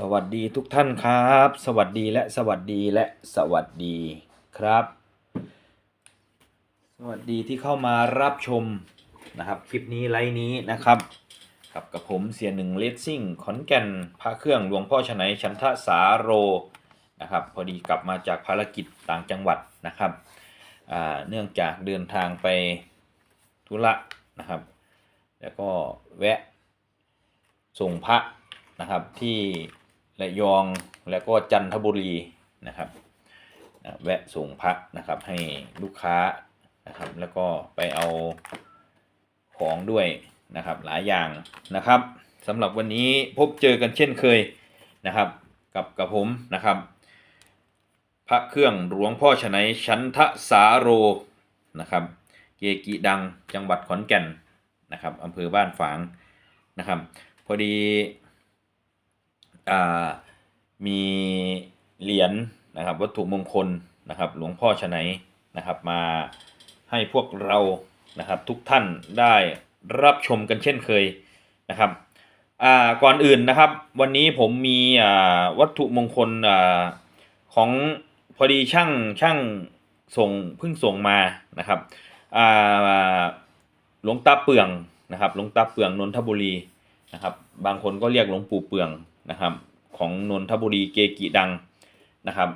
สวัสดีทุกท่านครับ สวัสดีและสวัสดีและสวัสดีครับ สวัสดีที่เข้ามารับชมนะครับคลิปนี้ไลฟ์นี้นะครับกับกับผมเสียหนึ่งเลสซิ่งขอนแก่นพระเครื่องหลวงพ่อชนัยชันทสาโรนะครับพอดีกลับมาจากภารกิจต่างจังหวัดนะครับเนื่องจากเดินทางไปธุระนะครับ แล้วก็แวะส่งพระนะครับที่ ระยองแล้วก็จันทบุรีนะครับแวะส่งพระนะครับให้ลูกค้านะครับ แล้วก็ไปเอาของด้วยนะครับหลายอย่างนะครับสำหรับวันนี้พบเจอกันเช่นเคยนะครับกับกับผมนะครับ พระเครื่องหลวงพ่อชนัยชันทสาโรนะครับ เกกิดังจังหวัดขอนแก่นนะครับอำเภอบ้านฝางนะครับ พอดี มีเหรียญนะครับ วัตถุมงคลนะครับ หลวงพ่อชนัยนะครับ มาให้พวกเรานะครับ ทุกท่านได้รับชมกันเช่นเคยนะครับก่อนอื่นนะครับ วันนี้ผมมีวัตถุมงคลอของพอดีช่างช่างส่งเพิ่งส่งมานะครับหลวงตาเปืองนะครับหลวงตาเปืองนนทบุรีนะครับ บางคนก็เรียกหลวงปู่เปือง นะครับ ของนนทบุรีเกกิดังนะครับ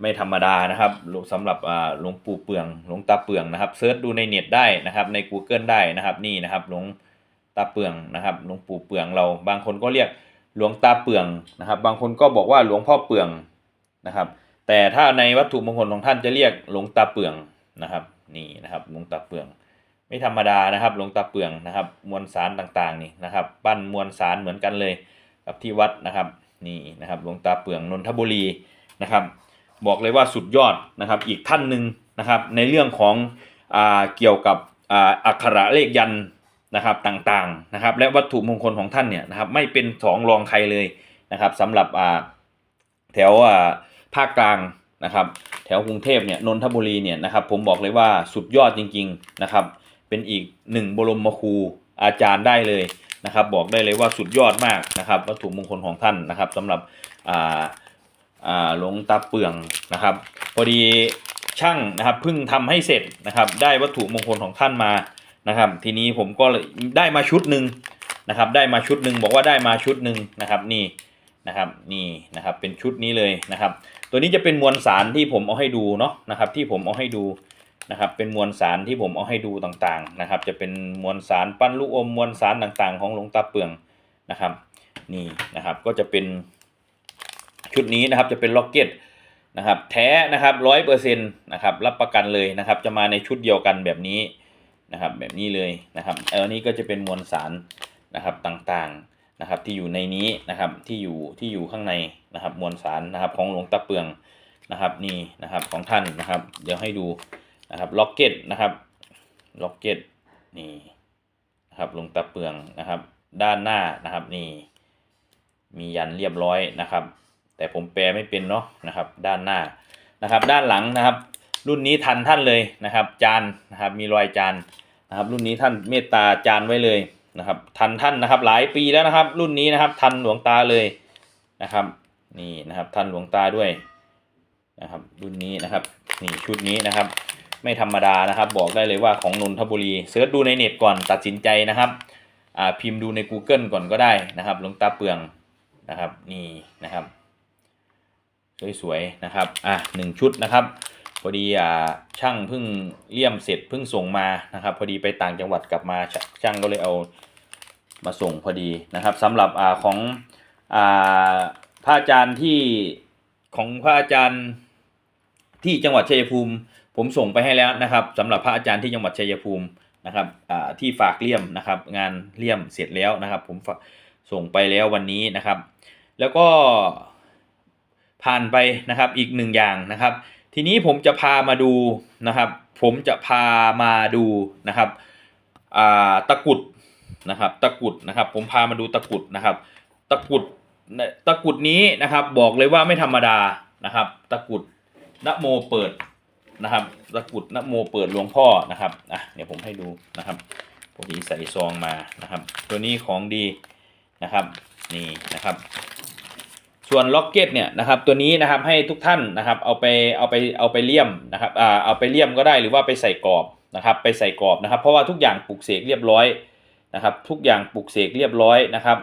ไม่ธรรมดานะครับสำหรับหลวงปู่เปืองหลวงตาเปืองนะครับเซิร์ชดูในเน็ตได้นะครับ ใน Google ได้นะครับนี่นะครับหลวงตาเปืองนะครับหลวงปู่เปืองเราบางคนก็เรียกหลวงตาเปืองนะครับ บางคนก็บอกว่าหลวงพ่อเปืองนะครับ แต่ถ้าในวัตถุมงคลของท่านจะเรียกหลวงตาเปืองนะครับนี่นะครับหลวงตาเปือง ไม่ธรรมดานะครับหลวงตาเปืองนะครับ มวลสารต่างๆนี่นะครับ ปั้นมวลสารเหมือนกันเลย กับที่วัดนะครับนี่นะครับหลวงตาเปืองนนทบุรีนะครับ บอกเลยว่าสุดยอดนะครับอีกท่านหนึ่งนะครับในเรื่องของอ่าเกี่ยวกับอ่าอักขระเลขยันนะครับต่างๆนะครับ และวัตถุมงคลของท่านเนี่ยนะครับไม่เป็นสองรองใครเลยนะครับสำหรับอ่าแถวอ่าภาคกลางนะครับ แถวกรุงเทพเนี่ยนนทบุรีเนี่ยนะครับ ผมบอกเลยว่าสุดยอดจริง ๆนะครับ เป็นอีกหนึ่งบรมครูอาจารย์ได้เลย นะครับ บอกได้เลยว่าสุดยอดมากนะครับวัตถุมงคลของท่านนะครับสำหรับอ่าอ่าหลวงตาเปืองนะครับ พอดีช่างนะครับเพิ่งทำให้เสร็จนะครับ ได้วัตถุมงคลของท่านมานะครับ ทีนี้ผมก็เลยได้มาชุดหนึ่งนะครับ ได้มาชุดหนึ่งบอกว่าได้มาชุดหนึ่งนะครับนี่นะครับนี่นะครับเป็นชุดนี้เลยนะครับ ตัวนี้จะเป็นมวลสารที่ผมเอาให้ดูเนาะนะครับ ที่ผมเอาให้ดู นะครับเป็นมวลสารที่ผมเอาให้ดูต่างๆนะครับ จะเป็นมวลสารปั้นลูกอมมวลสารต่างๆ ของหลวงตาเปืองนะครับนี่นะครับก็จะเป็นชุดนี้นะครับจะเป็นล็อกเก็ตนะครับแท้นะครับร้อยเปอร์เซ็นต์นะครับรับประกันเลยนะครับ จะมาในชุดเดียวกันแบบนี้นะครับแบบนี้เลยนะครับเออนี้ก็จะเป็นมวลสารนะครับต่างๆนะครับที่อยู่ในนี้นะครับที่อยู่ที่อยู่ข้างในนะครับมวลสารนะครับของหลวงตาเปืองนะครับนี่นะครับของท่านนะครับ เดี๋ยวให้ดู นะครับล็อกเก็ตนะครับล็อกเก็ตนี่นะครับลงตะเปืองนะครับ ด้านหน้านะครับนี่มียันเรียบร้อยนะครับ แต่ผมแปลไม่เป็นเนาะนะครับ ด้านหน้านะครับ ด้านหลังนะครับ รุ่นนี้ทันท่านเลยนะครับ จานนะครับมีรอยจานนะครับ รุ่นนี้ท่านเมตตาจานไว้เลยนะครับ ทันท่านนะครับ หลายปีแล้วนะครับ รุ่นนี้นะครับ ทันหลวงตาเลยนะครับ นี่นะครับ ทันหลวงตาด้วยนะครับ รุ่นนี้นะครับนี่ชุดนี้นะครับ ไม่ธรรมดานะครับ บอกได้เลยว่าของนนทบุรีเสิร์ชดูในเน็ตก่อนตัดสินใจนะครับพิมพ์ดูใน Google ก่อนก็ได้นะครับหลวงตาเปืองนะครับนี่นะครับ สวยๆนะครับอะหนึ่งชุดนะครับพอดีอ่าช่างเพิ่งเลี่ยมเสร็จเพิ่งส่งมานะครับ พอดีไปต่างจังหวัดกลับมาชช่างก็เลยเอามาส่งพอดีนะครับสำหรับอ่าของอ่าพระอาจารย์ที่ของพระอาจารย์ที่จังหวัดชัยภูมิ ผมส่งไปให้แล้วนะครับสำหรับพระอาจารย์ที่จังหวัดชัยภูมินะครับที่ฝากเลี่ยมนะครับงานเลี่ยมเสร็จแล้วนะครับ ผมส่งไปแล้ววันนี้นะครับ แล้วก็ผ่านไปนะครับอีกหนึ่งอย่างนะครับ ทีนี้ผมจะพามาดูนะครับ ผมจะพามาดูนะครับตะกุดนะครับ ตะกุดนะครับ ผมพามาดูตะกุดนะครับ ตะกุดตะกุดนี้นะครับ บอกเลยว่าไม่ธรรมดานะครับ ตะกุดนโมเปิด นะครับตะกุดนโมเปิดหลวงพ่อนะครับอะเดี๋ยวผมให้ดูนะครับพอดีใส่ซองมานะครับ ตัวนี้ของดีนะครับนี่นะครับ ส่วนล็อกเก็ตเนี่ยนะครับตัวนี้นะครับให้ทุกท่านนะครับเอาไปเอาไปเอาไปเลี่ยมนะครับอ่าเอาไปเลี่ยมก็ได้หรือว่าไปใส่กรอบนะครับไปใส่กรอบนะครับ เพราะว่าทุกอย่างปลูกเสกเรียบร้อยนะครับ ทุกอย่างปลูกเสกเรียบร้อยนะครับ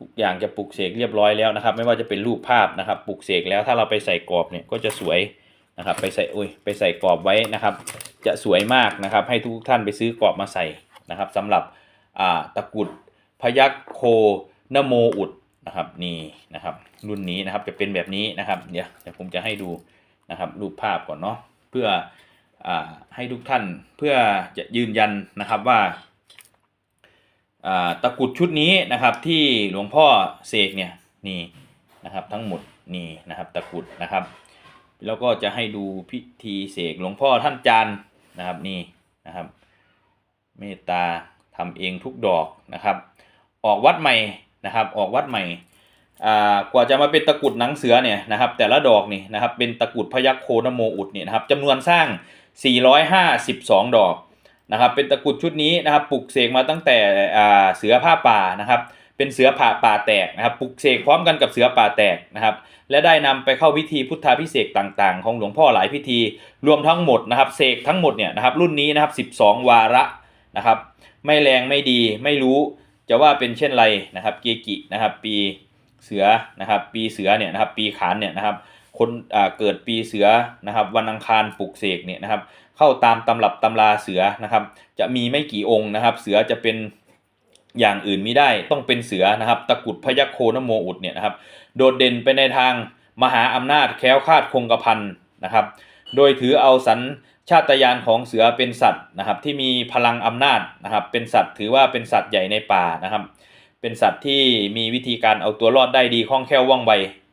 ทุกอย่างจะปลูกเสกเรียบร้อยแล้วนะครับ ไม่ว่าจะเป็นรูปภาพนะครับปลูกเสกแล้วถ้าเราไปใส่กรอบเนี่ยก็จะสวย นะครับไปใส่อุ้ยไปใส่กรอบไว้นะครับ จะสวยมากนะครับ ให้ทุกท่านไปซื้อกรอบมาใส่นะครับสำหรับอ่าตะกุดพยัคฆ์โคนโมอุดนะครับนี่นะครับ รุ่นนี้นะครับจะเป็นแบบนี้นะครับ เดี๋ยวเดี๋ยวผมจะให้ดูนะครับรูปภาพก่อนเนาะเพื่ออ่าให้ทุกท่านเพื่อจะยืนยันนะครับว่าตะกุดชุดนี้นะครับที่หลวงพ่อเสกเนี่ยนี่นะครับทั้งหมดนี่นะครับตะกุดนะครับ แล้วก็จะให้ดูพิธีเสกหลวงพ่อท่านจานนะครับนี่นะครับ เมตตาทำเองทุกดอกนะครับ ออกวัดใหม่นะครับ ออกวัดใหม่อ่ากว่าจะมาเป็นตะกุดหนังเสือเนี่ยนะครับ แต่ละดอกนี่นะครับเป็นตะกุดพยัคฆ์โคนโมอุดเนี่ยนะครับจำนวนสร้าง 452 ดอกนะครับ เป็นตะกุดชุดนี้นะครับปลุกเสกมาตั้งแต่อ่าเสือผ้าป่านะครับ เป็นเสือผ่าป่าแตกนะครับปลุกเสกพร้อมกันกับเสือป่าแตกนะครับ และได้นำไปเข้าพิธีพุทธาพิเศษต่างๆ ของหลวงพ่อหลายพิธีรวมทั้งหมดนะครับเสกทั้งหมดเนี่ยนะครับรุ่นนี้นะครับ 12 วาระนะครับ ไม่แรงไม่ดีไม่รู้จะว่าเป็นเช่นไรนะครับ เกกินะครับ ปีเสือนะครับ ปีเสือเนี่ยนะครับ ปีขานเนี่ยนะครับ คนเกิดปีเสือนะครับ วันอังคารปลุกเสกเนี่ยนะครับ เข้าตามตำรับตำราเสือนะครับ จะมีไม่กี่องค์นะครับ เสือจะเป็น อย่างอื่นไม่ได้ต้องเป็นเสือนะครับ ตะกุดพยัคโคนโมอุดเนี่ยนะครับ โดดเด่นไปในทางมหาอำนาจแคล้วคลาดคงกระพันนะครับ โดยถือเอาสัญชาตญาณของเสือเป็นสัตว์นะครับ ที่มีพลังอำนาจนะครับ เป็นสัตว์ถือว่าเป็นสัตว์ใหญ่ในป่านะครับ เป็นสัตว์ที่มีวิธีการเอาตัวรอดได้ดีคล่องแคล่วว่องไว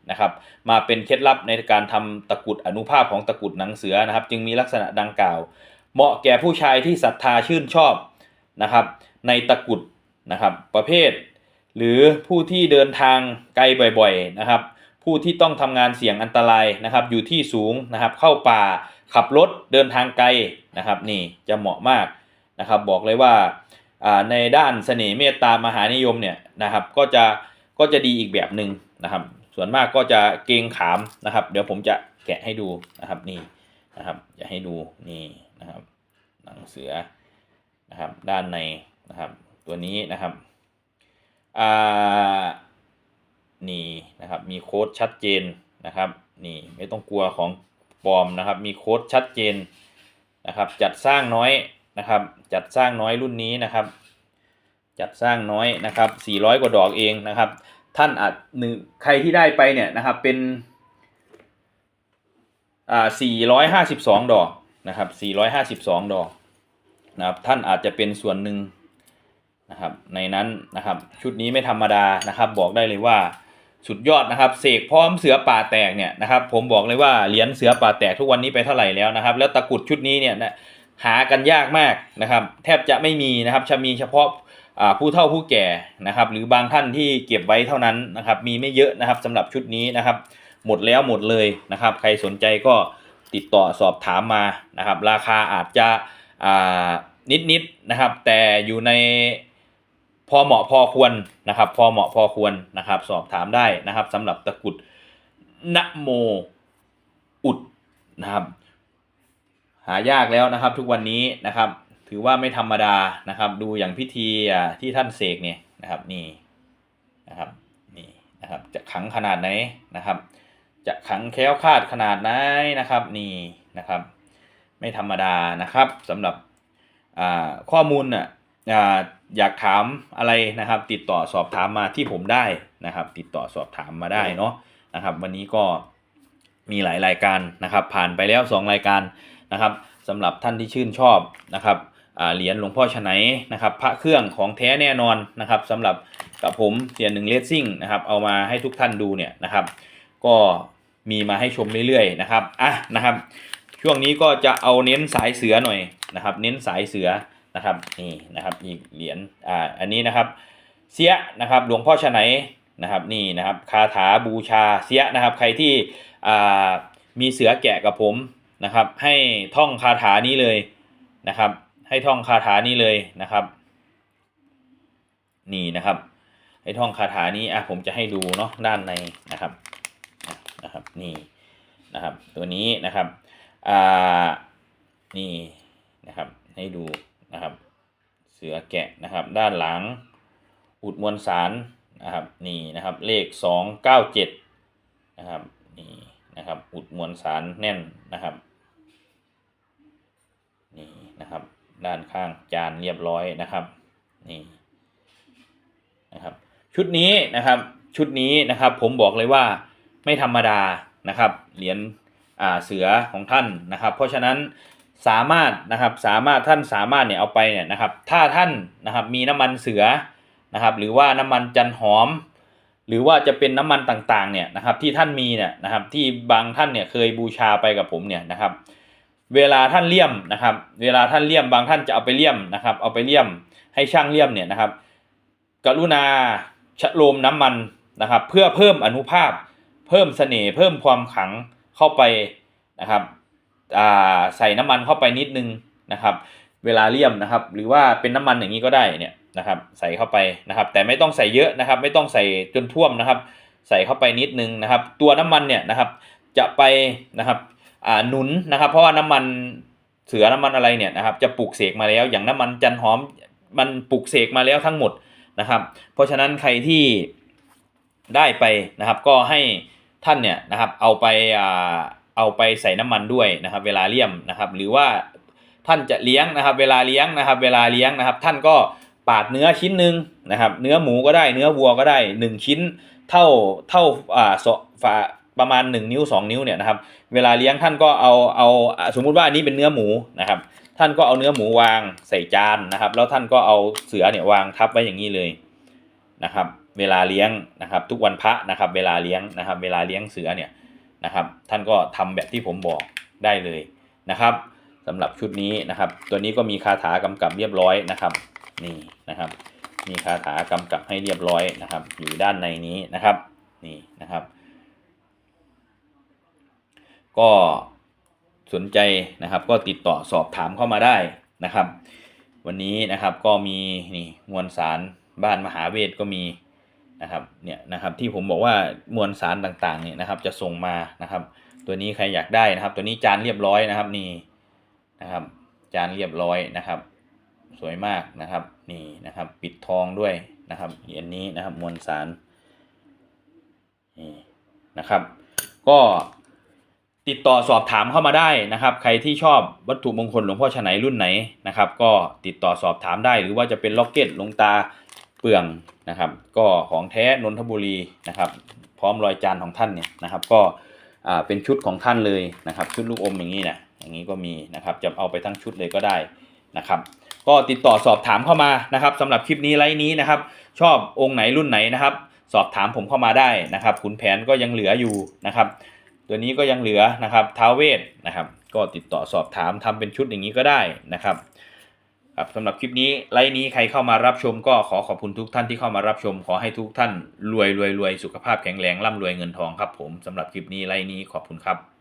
นะครับ มาเป็นเคล็ดลับในการทำตะกุดอนุภาพของตะกุดหนังเสือนะครับ จึงมีลักษณะดังกล่าว เหมาะแก่ผู้ชายที่ศรัทธาชื่นชอบนะครับ ในตะกุด นะครับ ประเภท หรือผู้ที่เดินทางไกลบ่อยๆนะครับ ผู้ที่ต้องทำงานเสี่ยงอันตรายนะครับ อยู่ที่สูงนะครับ เข้าป่าขับรถเดินทางไกลนะครับนี่จะเหมาะมากนะครับ บอกเลยว่าในด้านเสน่ห์เมตตามหานิยมเนี่ยนะครับ ก็จะก็จะดีอีกแบบหนึ่งนะครับ ส่วนมากก็จะเกงขามนะครับ เดี๋ยวผมจะแกะให้ดูนะครับนี่นะครับจะให้ดูนี่นะครับ หนังเสือนะครับ ด้านในนะครับ ตัวนี้นะครับอ่านี่นะครับมีโค้ดชัดเจนนะครับนี่ไม่ต้องกลัวของปลอมนะครับมีโค้ดชัดเจนนะครับจัดสร้างน้อยนะครับจัดสร้างน้อยรุ่นนี้นะครับ จัดสร้างน้อยนะครับ 400 กว่าดอกเองนะครับ ท่านอาจหนึ่งใครที่ได้ไปเนี่ยนะครับเป็นอ่า452 ดอกนะครับ452 ดอกนะครับท่านอาจจะเป็นส่วนหนึ่ง นะครับในนั้นนะครับชุดนี้ไม่ธรรมดานะครับบอกได้เลยว่าสุดยอดนะครับเสกพร้อมเสือป่าแตกเนี่ยนะครับผมบอกเลยว่าเหรียญเสือป่าแตกทุกวันนี้ไปเท่าไหร่แล้วนะครับ แล้วตะกรุดชุดนี้เนี่ยนะหากันยากมากนะครับ แทบจะไม่มีนะครับจะมีเฉพาะอ่าผู้เฒ่าผู้แก่นะครับ หรือบางท่านที่เก็บไว้เท่านั้นนะครับมีไม่เยอะนะครับสำหรับชุดนี้นะครับ หมดแล้วหมดเลยนะครับ ใครสนใจก็ติดต่อสอบถามมานะครับ ราคาอาจจะอ่านิดๆนะครับ แต่อยู่ใน พอเหมาะพอควรนะครับ พอเหมาะพอควรนะครับ สอบถามได้นะครับสำหรับตะกุดนะโมอุดนะครับ หายากแล้วนะครับ ทุกวันนี้นะครับ ถือว่าไม่ธรรมดานะครับ ดูอย่างพิธีที่ท่านเสกเนี่ยนะครับนี่นะครับนี่นะครับ จะขังขนาดไหนนะครับ จะขังแค้วคาดขนาดไหนนะครับนี่นะครับ ไม่ธรรมดานะครับสำหรับข้อมูลน่ะ อยากถามอะไรนะครับ ติดต่อสอบถามมาที่ผมได้นะครับ ติดต่อสอบถามมาได้เนาะนะครับ วันนี้ก็มีหลายรายการนะครับ ผ่านไปแล้ว 2 รายการนะครับสำหรับท่านที่ชื่นชอบนะครับเหรียญหลวงพ่อชนัยนะครับ พระเครื่องของแท้แน่นอนนะครับสำหรับกับผมเสียหนึ่งเลสซิ่งนะครับ เอามาให้ทุกท่านดูเนี่ยนะครับ ก็มีมาให้ชมเรื่อยๆนะครับอะนะครับ ช่วงนี้ก็จะเอาเน้นสายเสือหน่อยนะครับ เน้นสายเสือ นะครับนี่นะครับอีกเหรียญอ่าอันนี้นะครับ เสียนะครับหลวงพ่อชนัยนะครับนี่นะครับคาถาบูชาเสียนะครับ ใครที่อ่ามีเสือแกะกับผมนะครับ ให้ท่องคาถานี้เลยนะครับ ให้ท่องคาถานี้เลยนะครับ นี่นะครับใให้ท่องคาถานี้อะผมจะให้ดูเนาะด้านในนะครับนะครับนี่นะครับตัวนี้นะครับอ่านี่นะครับให้ดู นะครับ เสือแกะนะครับ ด้านหลัง อุดมวลสารนะครับนี่นะครับเลขสองเก้าเจ็ดนะครับนี่นะครับอุดมวลสารแน่นนะครับนี่นะครับด้านข้างจานเรียบร้อยนะครับนี่นะครับชุดนี้นะครับชุดนี้นะครับผมบอกเลยว่าไม่ธรรมดานะครับเหรียญเสือของท่านนะครับ เพราะฉะนั้น สามารถนะครับสามารถท่านสามารถเนี่ยเอาไปเนี่ยนะครับถ้าท่านนะครับมีน้ำมันเสือนะครับหรือว่าน้ำมันจันหอม หรือว่าจะเป็นน้ำมันต่างๆเนี่ยนะครับที่ท่านมีเนี่ยนะครับที่บางท่านเนี่ยเคยบูชาไปกับผมเนี่ยนะครับเวลาท่านเลี่ยมนะครับ เวลาท่านเลี่ยมบางท่านจะเอาไปเลี่ยมนะครับ เอาไปเลี่ยมให้ช่างเลี่ยมเนี่ยนะครับ กรุณาชะโลมน้ำมันนะครับ เพื่อเพิ่มอนุภาพ เพิ่มเสน่ห์เพิ่มความขังเข้าไปนะครับ ใส่น้ำมันเข้าไปนิดนึงนะครับ เวลาเลี่ยมนะครับ หรือว่าเป็นน้ำมันอย่างนี้ก็ได้เนี่ยนะครับใส่เข้าไปนะครับ แต่ไม่ต้องใส่เยอะนะครับ ไม่ต้องใส่จนท่วมนะครับ ใส่เข้าไปนิดนึงนะครับ ตัวน้ำมันเนี่ยนะครับจะไปนะครับอ่าหนุนนะครับ เพราะว่าน้ำมันเสือน้ำมันอะไรเนี่ยนะครับ จะปลูกเสกมาแล้ว อย่างน้ำมันจันหอมมันปลูกเสกมาแล้วทั้งหมดนะครับ เพราะฉะนั้นใครที่ได้ไปนะครับ ก็ให้ท่านเนี่ยนะครับเอาไปอ่า เอาไปใส่น้ำมันด้วยนะครับ เวลาเลี่ยมนะครับ หรือว่าท่านจะเลี้ยงนะครับ เวลาเลี้ยงนะครับ เวลาเลี้ยงนะครับ ท่านก็ปาดเนื้อชิ้นหนึ่งนะครับ เนื้อหมูก็ได้เนื้อวัวก็ได้หนึ่งชิ้น เท่าเท่าอ่าสฝาประมาณ 1 นิ้ว 2 นิ้วเนี่ยนะครับเวลาเลี้ยงท่านก็เอาเอาอ่าสมมุติว่าอันนี้เป็นเนื้อหมูนะครับ ท่านก็เอาเนื้อหมูวางใส่จานนะครับ แล้วท่านก็เอาเสือเนี่ยวางทับไว้อย่างนี้เลยนะครับ เวลาเลี้ยงนะครับ ทุกวันพระนะครับ เวลาเลี้ยงนะครับ เวลาเลี้ยงเสือเนี่ย นะครับ ท่านก็ทำแบบที่ผมบอกได้เลยนะครับสำหรับชุดนี้นะครับ ตัวนี้ก็มีคาถากำกับเรียบร้อยนะครับ นี่นะครับ มีคาถากำกับให้เรียบร้อยนะครับ อยู่ด้านในนี้นะครับนี่นะครับ ก็สนใจนะครับ ก็ติดต่อสอบถามเข้ามาได้นะครับ วันนี้นะครับก็มีนี่มวลสารบ้านมหาเวทก็มี นะครับเนี่ยนะครับที่ผมบอกว่ามวลสารต่างๆเนี่ยนะครับจะส่งมานะครับ ตัวนี้ใครอยากได้นะครับ ตัวนี้จานเรียบร้อยนะครับนี่นะครับ จานเรียบร้อยนะครับ สวยมากนะครับนี่นะครับปิดทองด้วยนะครับเหรียญนี้นะครับมวลสารนี่นะครับ ก็ติดต่อสอบถามเข้ามาได้นะครับ ใครที่ชอบวัตถุมงคลหลวงพ่อฉไหนรุ่นไหนนะครับ ก็ติดต่อสอบถามได้หรือว่าจะเป็นล็อกเก็ตหลวงตา ลืองนะครับ ก็ของแท้นนทบุรีนะครับ พร้อมรอยจานของท่านเนี่ยนะครับ ก็เป็นชุดของท่านเลยนะครับ ชุดลูกอมอย่างนี้นะอย่างนี้ก็มีนะครับจะเอาไปทั้งชุดเลยก็ได้นะครับ ก็ติดต่อสอบถามเข้ามานะครับสำหรับคลิปนี้ไลฟ์นี้นะครับ ชอบองค์ไหนรุ่นไหนนะครับ สอบถามผมเข้ามาได้นะครับขุนแผนก็ยังเหลืออยู่นะครับ ตัวนี้ก็ยังเหลือนะครับท้าเวทนะครับ ก็ติดต่อสอบถามทำเป็นชุดอย่างนี้ก็ได้นะครับ ครับสำหรับคลิปนี้ไลน์นี้ใครเข้ามารับชมก็ขอขอบคุณทุกท่านที่เข้ามารับชม ขอให้ทุกท่านรวยรวยรวยสุขภาพแข็งแรงร่ำรวยเงินทองครับผมสำหรับคลิปนี้ไลน์นี้ขอบคุณครับ